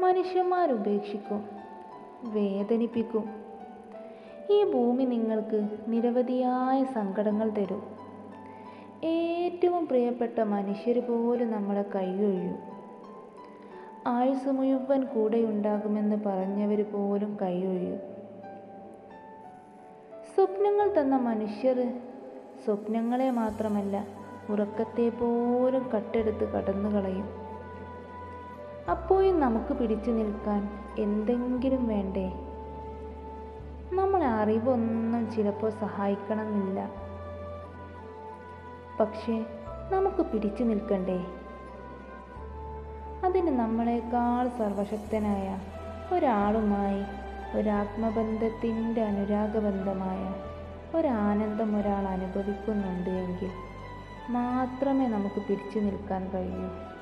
മനുഷ്യന്മാർ ഉപേക്ഷിക്കും വേദനിപ്പിക്കും. ഈ ഭൂമി നിങ്ങൾക്ക് നിരവധിയായ സങ്കടങ്ങൾ തരും. ഏറ്റവും പ്രിയപ്പെട്ട മനുഷ്യർ പോലും നമ്മളെ കൈയൊഴിയും. ആയുസ് മുഴുവൻ കൂടെയുണ്ടാകുമെന്ന് പറഞ്ഞവർ പോലും കൈയൊഴിയും. സ്വപ്നങ്ങൾ തന്ന മനുഷ്യർ സ്വപ്നങ്ങളെ മാത്രമല്ല ഉറക്കത്തെ പോലും കട്ടെടുത്ത് കടന്നു കളയും അപ്പോഴും നമുക്ക് പിടിച്ചു നിൽക്കാൻ എന്തെങ്കിലും വേണ്ടേ? നമ്മളെ അറിവൊന്നും ചിലപ്പോൾ സഹായിക്കണമെന്നില്ല. പക്ഷേ നമുക്ക് പിടിച്ചു നിൽക്കണ്ടേ? അതിന് നമ്മളെക്കാൾ സർവശക്തനായ ഒരാളുമായി ഒരാത്മബന്ധത്തിന്റെ അനുരാഗബന്ധമായ ഒരാനന്ദം ഒരാൾ അനുഭവിക്കുന്നുണ്ട് എങ്കിൽ മാത്രമേ നമുക്ക് പിടിച്ചു നിൽക്കാൻ കഴിയൂ.